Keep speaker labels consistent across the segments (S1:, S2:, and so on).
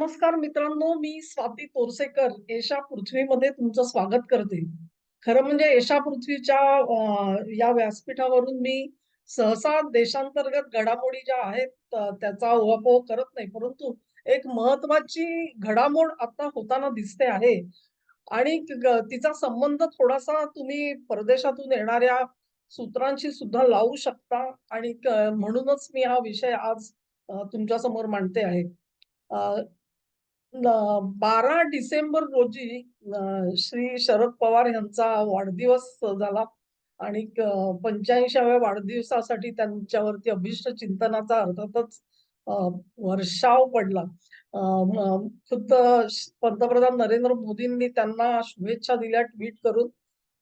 S1: नमस्कार मित्रांनो, मी स्वाती तोरसेकर, एशा पृथ्वीमध्ये तुमचं स्वागत करते. खरं म्हणजे एशा पृथ्वीच्या या व्यासपीठावरून मी सहसा देशांतर्गत घडामोडी ज्या आहेत त्याचा ओहापोह करत नाही. परंतु एक महत्वाची घडामोड आता होताना दिसते आहे आणि तिचा संबंध थोडासा तुम्ही परदेशातून येणाऱ्या सूत्रांशी सुद्धा लावू शकता आणि म्हणूनच मी हा विषय आज तुमच्यासमोर मांडते आहे. बारा डिसेंबर रोजी श्री शरद पवार यांचा वाढदिवस झाला आणि पंच्याऐंशाव्या वाढदिवसासाठी त्यांच्यावरती अभिष्ट चिंतनाचा अर्थातच वर्षाव पडला. खुद्द पंतप्रधान नरेंद्र मोदींनी त्यांना शुभेच्छा दिल्या ट्विट करून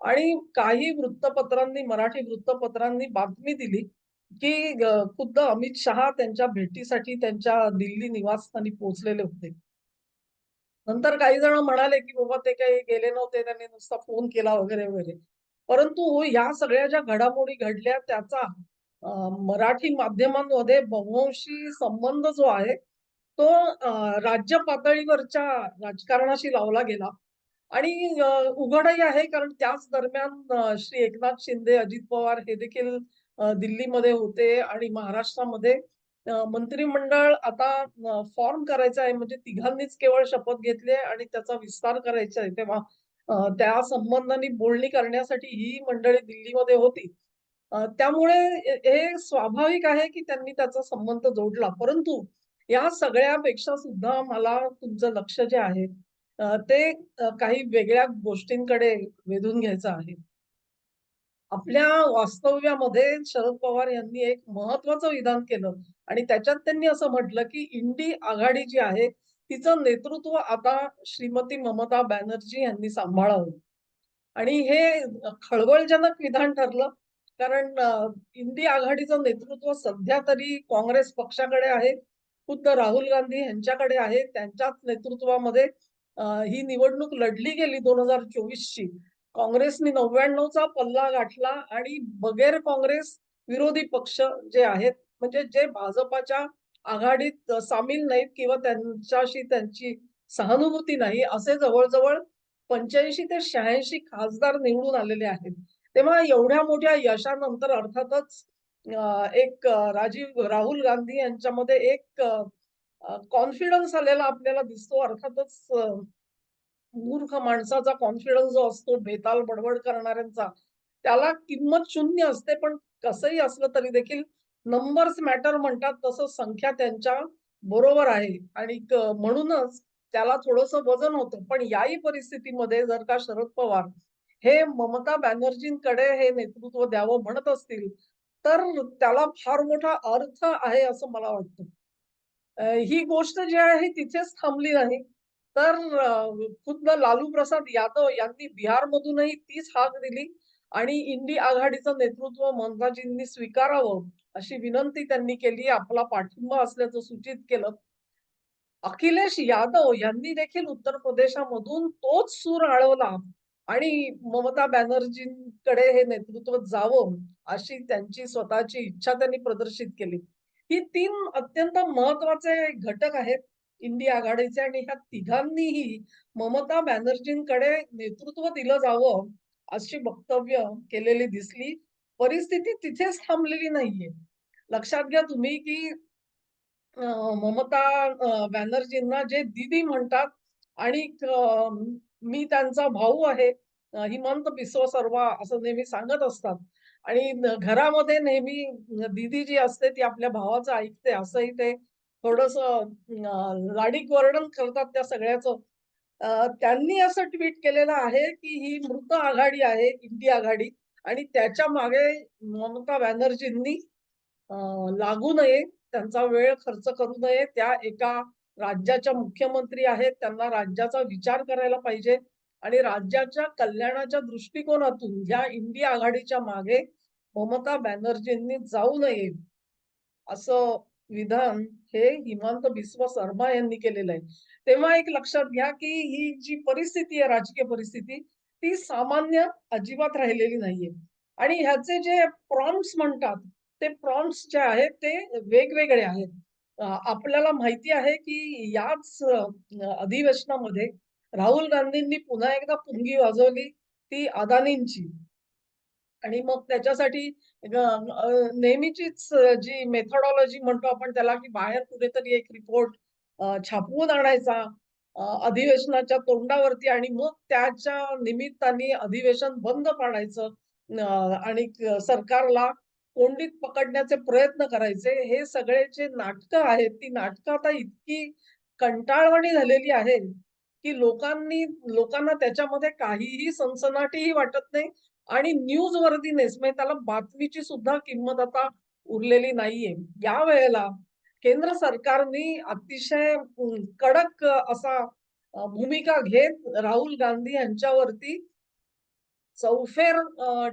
S1: आणि काही वृत्तपत्रांनी, मराठी वृत्तपत्रांनी बातमी दिली, की खुद्द अमित शहा त्यांच्या भेटीसाठी त्यांच्या दिल्ली निवासस्थानी पोहोचलेले होते. नंतर काही जण म्हणाले, की बाबा ते काही गेले नव्हते, त्यांनी नुसता फोन केला वगैरे, वगैरे. परंतु या सगळ्या ज्या घडामोडी घडल्या त्याचा मराठी माध्यमांमध्ये बहुवंशी संबंध जो आहे, तो राज्य पातळीवरच्या राजकारणाशी लावला गेला आणि उघडही आहे कारण त्याच दरम्यान श्री एकनाथ शिंदे, अजित पवार हे देखील दिल्लीमध्ये होते आणि महाराष्ट्रामध्ये मंत्रिमंडळ आता फॉर्म करायचं आहे म्हणजे तिघांनीच केवळ शपथ घेतली आहे आणि त्याचा विस्तार करायचा आहे. तेव्हा त्या संबंधाने बोलणी करण्यासाठी ही मंडळी दिल्लीमध्ये होती. त्यामुळे हे स्वाभाविक आहे, की त्यांनी त्याचा संबंध जोडला. परंतु या सगळ्यापेक्षा सुद्धा मला तुमचं लक्ष जे आहे ते काही वेगळ्या गोष्टींकडे वेधून घ्यायचं आहे. आपल्या वास्तव्यामध्ये शरद पवार यांनी एक महत्वाचं विधान केलं आणि त्याच्यात त्यांनी असं म्हटलं, की इंडी आघाडी जी आहे, तिचं नेतृत्व आता श्रीमती ममता बॅनर्जी यांनी सांभाळावं. आणि हे खळबळजनक विधान ठरलं. कारण इंडी आघाडीचं नेतृत्व सध्या तरी काँग्रेस पक्षाकडे आहे. खुद्द राहुल गांधी यांच्याकडे आहे. त्यांच्याच नेतृत्वामध्ये ही निवडणूक लढली गेली 2024 ची. काँग्रेसने 99 चा पल्ला गाठला आणि बगैर काँग्रेस विरोधी पक्ष जे आहेत, म्हणजे जे भाजपाच्या आघाडीत सामील नाहीत किंवा त्यांच्याशी त्यांची सहानुभूती नाही, असे जवळजवळ पंच्याऐंशी ते 86 खासदार निवडून आलेले आहेत. तेव्हा एवढ्या मोठ्या यशानंतर अर्थातच एक राजीव राहुल गांधी यांच्यामध्ये एक कॉन्फिडन्स आलेला आपल्याला दिसतो. अर्थातच मूर्ख माणसाचा कॉन्फिडन्स जो असतो, बेताल बडबड करणाऱ्यांचा, त्याला किंमत शून्य असते. पण कसंही असलं तरी देखील नंबर्स मॅटर म्हणतात तसं संख्या त्यांच्या बरोबर आहे आणि म्हणूनच त्याला थोडंसं वजन होतं. पण याही परिस्थितीमध्ये जर का शरद पवार हे ममता बॅनर्जींकडे हे नेतृत्व द्यावं म्हणत असतील, तर त्याला फार मोठा अर्थ आहे असं मला वाटतं. ही गोष्ट जी आहे तिथेच थांबली नाही. तर खुद्द लालू प्रसाद यादव यांनी बिहारमधूनही तीच हाक दिली आणि इंडी आघाडीचं नेतृत्व ममताजींनी स्वीकारावं, अशी विनंती त्यांनी केली. आपला पाठिंबा असल्याचं सूचित केलं. अखिलेश यादव यांनी देखील उत्तर प्रदेशामधून तोच सूर आळवला आणि ममता बॅनर्जींकडे हे नेतृत्व जावं, अशी त्यांची स्वतःची इच्छा त्यांनी प्रदर्शित केली. ही तीन अत्यंत महत्त्वाचे घटक आहेत इंडिया आघाडीचे आणि ह्या तिघांनीही ममता बॅनर्जींकडे नेतृत्व दिलं जावं, अशी वक्तव्य केलेली दिसली. परिस्थिती तिथेच थांबलेली नाहीये. लक्षात घ्या तुम्ही, की ममता बॅनर्जींना जे दीदी म्हणतात आणि मी त्यांचा भाऊ आहे. हिमंत बिस्व सर्वा असं नेहमी सांगत असतात आणि घरामध्ये नेहमी दीदी जी असते ती आपल्या भावाचं ऐकते असंही ते थोडस अ, लाडिक वर्णन करतात त्या सगळ्याचं. त्यांनी असं ट्वीट केलेलं आहे, की ही मृत आघाडी आहे, इंडिया आघाडी आणि त्याच्यामागे ममता बॅनर्जींनी लागू नये, त्यांचा वेळ खर्च करू नये. त्या एका राज्याच्या मुख्यमंत्री आहेत. त्यांना राज्याचा विचार करायला पाहिजे आणि राज्याच्या कल्याणाच्या दृष्टिकोनातून या इंडिया आघाडीच्या मागे ममता बॅनर्जींनी जाऊ नये, असं विधान हे हिमांत बिस्व शर्मा यांनी केलेलं आहे. तेव्हा एक लक्षात घ्या, की ही जी परिस्थिती आहे, राजकीय परिस्थिती, ती सामान्य अजिबात राहिलेली नाहीये आणि ह्याचे जे प्रॉम्प्स म्हणतात, ते प्रॉम्प्स जे आहेत ते वेगवेगळे आहेत. आपल्याला माहिती आहे की याच अधिवेशनामध्ये राहुल गांधींनी पुन्हा एकदा पुंगी वाजवली ती अदानींची. आणि मग त्याच्यासाठी नेहमीचीच जी मेथोडॉलॉजी म्हणतो आपण त्याला, की बाहेर कुठेतरी एक रिपोर्ट छापवून आणायचा अधिवेशनाच्या तोंडावरती आणि मग त्याच्या निमित्ताने अधिवेशन बंद पाडायचं आणि सरकारला कोंडीत पकडण्याचे प्रयत्न करायचे. हे सगळे जे नाटकं आहेत, ती नाटकं आता इतकी कंटाळवाणी झालेली आहेत, की लोकांनी लोकांना त्याच्यामध्ये काहीही सनसनाटीही वाटत नाही आणि न्यूज वर्दीनेस म्हणजे त्याला बातमीची सुद्धा किंमत आता उरलेली नाहीये. या वेळेला केंद्र सरकारने अतिशय कडक असा भूमिका घेत राहुल गांधी यांच्यावरती चौफेर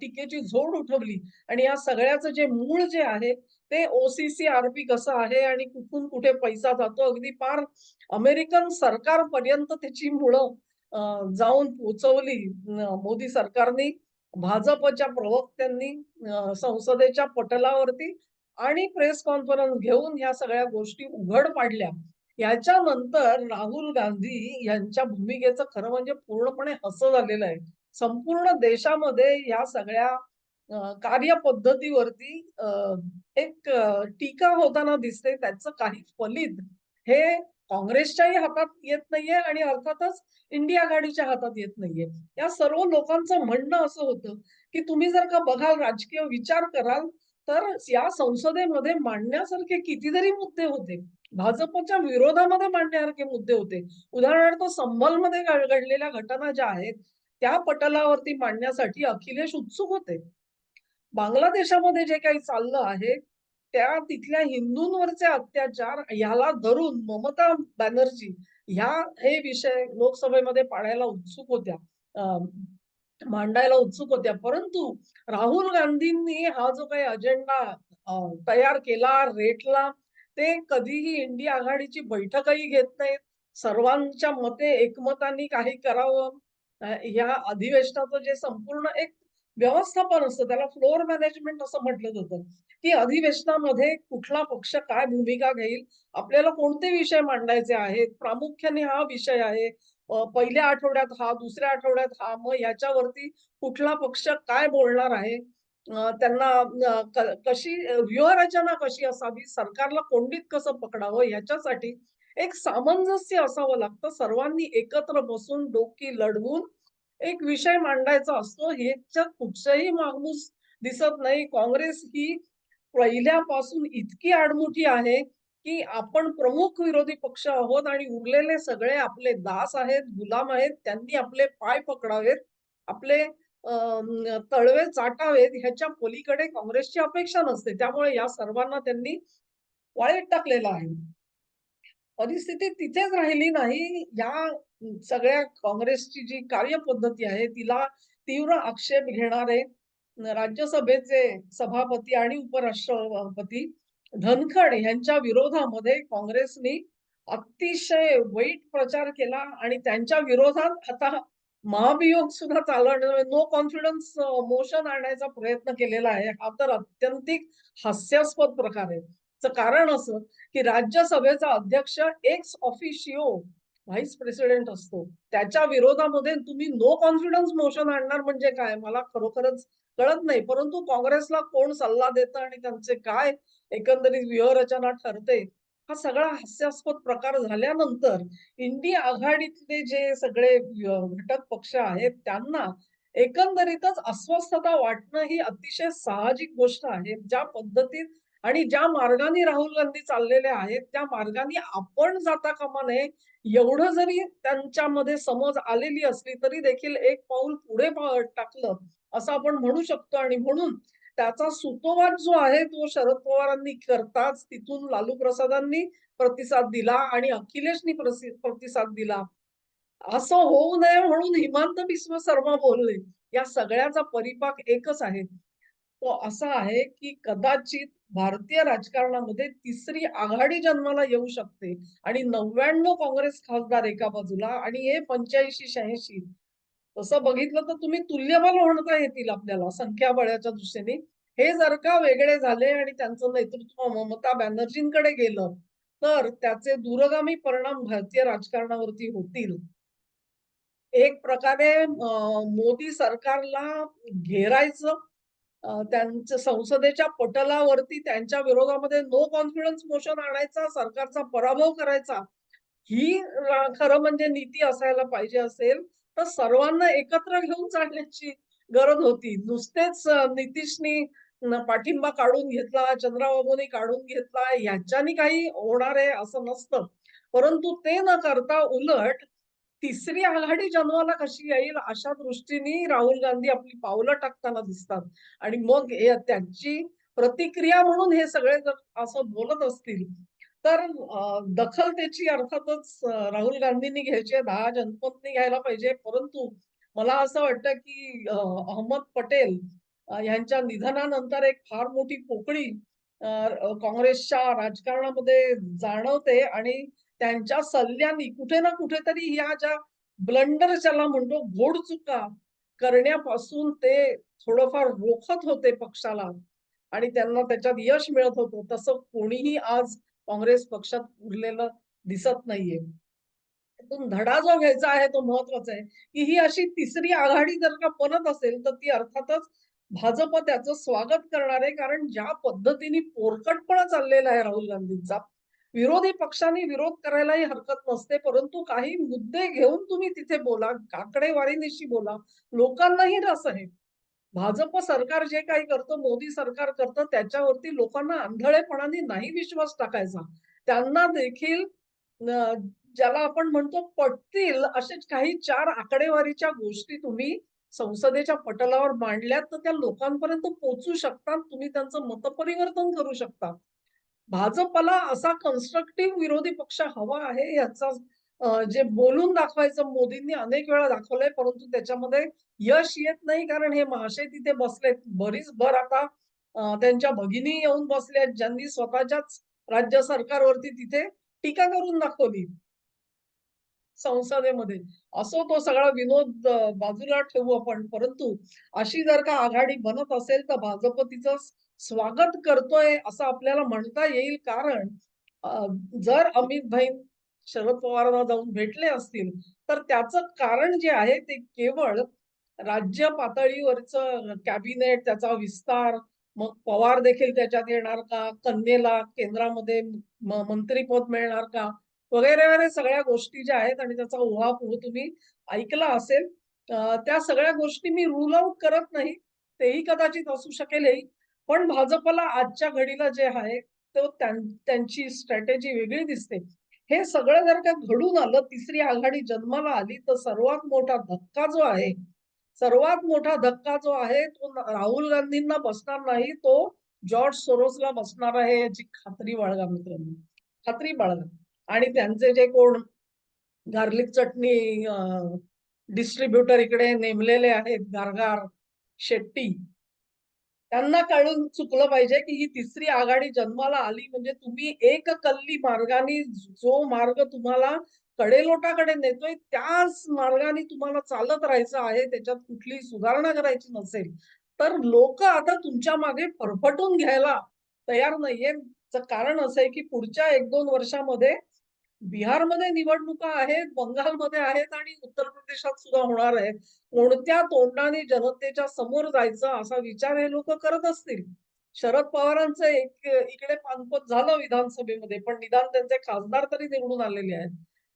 S1: टीकेची झोड उठवली आणि या सगळ्याचं जे मूळ जे आहे ते ओसीसी आरपी कसं आहे आणि कुठून कुठे पैसा जातो अगदी पार अमेरिकन सरकारपर्यंत त्याची मुळं जाऊन पोहोचवली मोदी सरकारने भाजपच्या प्रवक्त्यांनी संसदेच्या पटलावरती आणि प्रेस कॉन्फरन्स घेऊन ह्या सगळ्या गोष्टी उघड पाडल्या. याच्यानंतर राहुल गांधी यांच्या भूमिकेचं खरं म्हणजे पूर्णपणे हसं झालेलं आहे. संपूर्ण देशामध्ये या सगळ्या कार्यपद्धतीवरती एक टीका होताना दिसते. त्याचं काही फलित हे काँग्रेसच्याही हातात येत नाहीये आणि अर्थातच इंडिया आघाडीच्या हातात येत नाहीये. या सर्व लोकांचं म्हणणं असं होतं, की तुम्ही जर का बघाल राजकीय विचार कराल, तर या संसदेमध्ये मांडण्यासारखे कितीतरी मुद्दे होते. भाजपच्या विरोधामध्ये मांडण्यासारखे मुद्दे होते. उदाहरणार्थ संभलमध्ये घडलेल्या घटना ज्या आहेत, त्या पटलावरती मांडण्यासाठी अखिलेश उत्सुक होते. बांगलादेशामध्ये जे काही चाललं आहे, त्या तिथल्या हिंदूंवरचे अत्याचार याला धरून ममता बॅनर्जी ह्या हे विषय लोकसभेमध्ये पाडायला उत्सुक होत्या. मांडायला उत्सुक होत्या. परंतु राहुल गांधींनी हा जो काही अजेंडा तयार केला, रेटला, ते कधीही इंडिया आघाडीची बैठकही घेत नाहीत. सर्वांच्या मते एकमताने काही करावं. या ह्या अधिवेशनाचं जे संपूर्ण एक व्यवस्थापन असतं, त्याला फ्लोअर मॅनेजमेंट असं म्हटलं जातं, की अधिवेशनामध्ये कुठला पक्ष काय भूमिका घेईल, आपल्याला कोणते विषय मांडायचे आहेत, प्रामुख्याने हा विषय आहे. पहिल्या आठवड्यात हा, दुसऱ्या आठवड्यात हा, मग याच्यावरती कुठला पक्ष काय बोलणार आहे. त्यांना कशी व्यूहरचना कशी असावी, सरकारला कोंडीत कसं पकडावं याच्यासाठी एक सामंजस्य असावं लागतं. सर्वांनी एकत्र बसून डोकी लढवून एक विषय मांडायचा असतो. ह्याच्यात कुठचंही मागमूस दिसत नाही. काँग्रेस ही पहिल्यापासून इतकी आडमुठी आहे, की आपण प्रमुख विरोधी पक्ष आहोत आणि उरलेले सगळे आपले दास आहेत, गुलाम आहेत. त्यांनी आपले पाय पकडावेत, आपले तळवे चाटावेत ह्याच्या पलीकडे काँग्रेसची अपेक्षा नसते. त्यामुळे या सर्वांना त्यांनी वाळीत टाकलेलं आहे. परिस्थिती तिथेच राहिली नाही. या सगळ्या काँग्रेसची जी कार्यपद्धती आहे, तिला तीव्र आक्षेप घेणारे राज्यसभेचे सभापती आणि उपराष्ट्रपती धनखड यांच्या विरोधामध्ये काँग्रेसनी अतिशय वाईट प्रचार केला आणि त्यांच्या विरोधात आता महाभियोग सुद्धा चालवण्या नो कॉन्फिडन्स मोशन आणण्याचा प्रयत्न केलेला आहे. हा तर अत्यंतिक हास्यास्पद प्रकार आहे. कारण असं, की राज्यसभेचा अध्यक्ष एक्स ऑफिशिओ व्हाईस प्रेसिडेंट असतो. त्याच्या विरोधामध्ये तुम्ही नो कॉन्फिडन्स मोशन आणणार म्हणजे काय? मला खरोखरच कळत नाही. परंतु काँग्रेसला कोण सल्ला देतं आणि त्यांचे काय एकंदरीत व्यूहरचना ठरते, हा सगळा हास्यास्पद प्रकार झाल्यानंतर इंडिया आघाडीतले जे सगळे घटक पक्ष आहेत, त्यांना एकंदरीतच अस्वस्थता वाटणं ही अतिशय साहजिक गोष्ट आहे. ज्या पद्धतीत आणि ज्या मार्गाने राहुल गांधी चाललेले आहेत, त्या मार्गाने आपण जाता कामा नये. एवढं जरी त्यांच्यामध्ये समज आलेली असली, तरी देखील एक पाऊल पुढे टाकलं, असं आपण म्हणू शकतो आणि म्हणून त्याचा सुतोवाद जो आहे, तो शरद पवारांनी करताच तिथून लालू प्रसादांनी प्रतिसाद दिला आणि अखिलेशनी प्रतिसाद दिला. असं होऊ नये म्हणून हिमांत बिस्व शर्मा बोलले. या सगळ्याचा परिपाक एकच आहे. तो असा आहे, की कदाचित भारतीय राजकारणामध्ये तिसरी आघाडी जन्माला येऊ शकते आणि 99 काँग्रेस खासदार एका बाजूला आणि हे 85-86 तसं बघितलं तर तुम्ही तुल्यबल म्हणता येतील आपल्याला संख्याबळाच्या दृष्टीने. हे जर का वेगळे झाले आणि त्यांचं नेतृत्व ममता बॅनर्जींकडे गेलं, तर त्याचे दूरगामी परिणाम भारतीय राजकारणावरती होतील. एक प्रकारे मोदी सरकारला घेरायचं, त्यांच्या संसदेच्या पटलावरती त्यांच्या विरोधामध्ये नो कॉन्फिडन्स मोशन आणायचा, सरकारचा पराभव करायचा, ही खरं म्हणजे नीती असायला पाहिजे असेल, तर सर्वांना एकत्र घेऊन चालण्याची गरज होती. नुसतेच नितीशनी पाठिंबा काढून घेतला, चंद्राबाबूंनी काढून घेतला, ह्याच्यानी काही होणार आहे असं नसतं. परंतु ते न करता उलट तिसरी आघाडी जन्माला कशी येईल अशा दृष्टीने राहुल गांधी आपली पावलं टाकताना दिसतात. आणि मग हे त्यांची प्रतिक्रिया म्हणून हे सगळे जर असं बोलत असतील, तर दखल त्याची अर्थातच राहुल गांधींनी घ्यायची आहे, 10 घ्यायला पाहिजे. परंतु मला असं वाटतं, की अहमद पटेल यांच्या निधनानंतर एक फार मोठी पोकळी काँग्रेसच्या राजकारणामध्ये जाणवते आणि त्यांच्या सल्ल्यांनी कुठे ना कुठेतरी ह्या ज्या ब्लंडर ज्याला म्हणतो घोडचुका करण्यापासून ते थोडंफार रोखत होते पक्षाला आणि त्यांना त्याच्यात यश मिळत होतं. तसं कोणीही आज काँग्रेस पक्षात उरलेलं दिसत नाहीये. धडा जो घ्यायचा आहे तो महत्त्वाचा आहे, की ही अशी तिसरी आघाडी जर का बनत असेल, तर ती अर्थातच भाजप त्याचं स्वागत करणार आहे. कारण ज्या पद्धतीने पोरकटपणा चाललेला आहे राहुल गांधींचा, विरोधी पक्षांनी विरोध करायलाही हरकत नसते, परंतु काही मुद्दे घेऊन तुम्ही तिथे बोला, आकडेवारीनिशी बोला. लोकांनाही रस आहे. भाजप सरकार जे काही करतं, मोदी सरकार करतं, त्याच्यावरती लोकांना आंधळेपणाने नाही विश्वास टाकायचा. त्यांना देखील ज्याला आपण म्हणतो पटतील असेच काही चार आकडेवारीच्या गोष्टी तुम्ही संसदेच्या पटलावर मांडल्यात, तर त्या लोकांपर्यंत पोहोचू शकतात. तुम्ही त्यांचं मतपरिवर्तन करू शकता. भाजपला असा कन्स्ट्रक्टिव्ह विरोधी पक्ष हवा आहे याचा जे बोलून दाखवायचं मोदींनी अनेक वेळा दाखवलंय, परंतु त्याच्यामध्ये यश येत नाही. कारण हे महाशय तिथे बसलेत. भरीसभर आता त्यांच्या भगिनी येऊन बसल्यात, ज्यांनी स्वतःच्याच राज्य सरकारवरती तिथे टीका करून दाखवली. संसदेमध्ये. असो तो सगळा विनोद बाजूला ठेवू आपण. परंतु अशी जर का आघाडी बनत असेल, तर भाजप तिचं स्वागत करतोय असं आपल्याला म्हणता येईल. कारण जर अमित भाई शरद पवारांना जाऊन भेटले असतील, तर त्याचं कारण जे आहे ते केवळ राज्य पातळीवरचं कॅबिनेट, त्याचा विस्तार, मग पवार देखील त्याच्यात येणार का? कन्येला केंद्रामध्ये मंत्रीपद मिळणार का? वगैरे, वगैरे सगळ्या गोष्टी ज्या आहेत आणि त्याचा उहापोह तुम्ही ऐकला असेल. त्या सगळ्या गोष्टी मी रूल आउट करत नाही. तेही कदाचित असू शकेल पण भाजपला आजच्या घडीला जे आहे, तो त्यांची स्ट्रॅटेजी वेगळी दिसते. हे सगळं जर का घडून आलं, तिसरी आघाडी जन्माला आली, तर सर्वात मोठा धक्का जो आहे, सर्वात मोठा धक्का जो आहे, तो राहुल गांधींना बसणार नाही, तो जॉर्ज सोरोसला बसणार आहे याची खात्री बाळगा मित्रांनो. खात्री बाळगा. आणि त्यांचे जे कोण गार्लिक चटणी डिस्ट्रीब्युटर इकडे नेमलेले आहेत, गारगार शेट्टी, त्यांना कळून चुकलं पाहिजे, की ही तिसरी आघाडी जन्माला आली म्हणजे तुम्ही एक कल्ली मार्गाने जो मार्ग तुम्हाला कडेलोटाकडे नेतोय, त्याच मार्गाने तुम्हाला चालत राहायचं आहे. त्याच्यात कुठली सुधारणा करायची नसेल, तर लोक आता तुमच्या मागे फरफटून घ्यायला तयार नाहीये कारण असं आहे, की पुढच्या 1-2 वर्षामध्ये बिहारमध्ये निवडणुका आहेत, बंगालमध्ये आहेत आणि उत्तर प्रदेशात सुद्धा होणार आहेत. कोणत्या तोंडाने जनतेच्या समोर जायचं असा विचार हे लोक करत असतील. शरद पवारांचं एक इकडे पानपत झालं विधानसभेमध्ये, पण निदान त्यांचे खासदार तरी निवडून आलेले आहेत.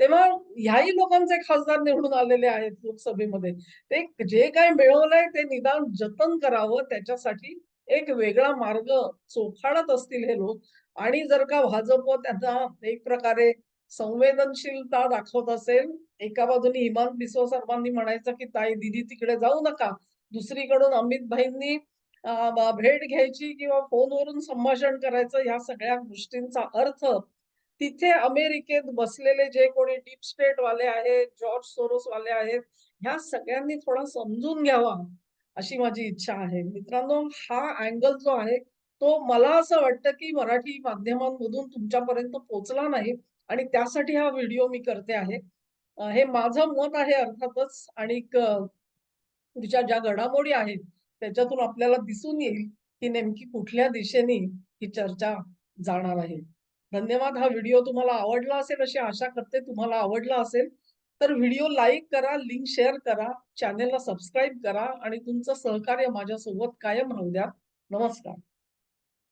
S1: तेव्हा ह्याही लोकांचे खासदार निवडून आलेले आहेत लोकसभेमध्ये. ते जे काही मिळवलंय ते निदान जतन करावं त्याच्यासाठी एक वेगळा मार्ग चोखाडत असतील हे लोक आणि जर का भाजप त्यांना एक प्रकारे संवेदनशीलता दाखवत असेल, एका बाजूने इमान बिसो सर्वांनी म्हणायचं, की "ताई दीदी तिकडे जाऊ नका." दुसरीकडून अमित भाईंनी भेट घ्यायची किंवा फोनवरून संभाषण करायचं ह्या सगळ्या गोष्टींचा अर्थ तिथे अमेरिकेत बसलेले जे कोणी डीप स्टेट वाले आहेत, जॉर्ज सोरोस वाले आहेत, ह्या सगळ्यांनी थोडा समजून घ्यावा, अशी माझी इच्छा आहे. मित्रांनो, हा अँगल जो आहे, तो मला असं वाटतं, की मराठी माध्यमांमधून तुमच्यापर्यंत पोहोचला नाही आणि त्यासाठी हा व्हिडिओ मी करते आहे. हे माझं मत आहे अर्थातच आणि पुढच्या ज्या घडामोडी आहेत, त्याच्यातून आपल्याला दिसून येईल, की नेमकी कुठल्या दिशेने ही चर्चा जाणार आहे. धन्यवाद. हा व्हिडिओ तुम्हाला आवडला असेल अशी आशा करते. तुम्हाला आवडला असेल तर व्हिडिओ लाईक करा, लिंक शेअर करा, चॅनेलला सबस्क्राईब करा आणि तुमचं सहकार्य माझ्यासोबत कायम राहू द्या. नमस्कार.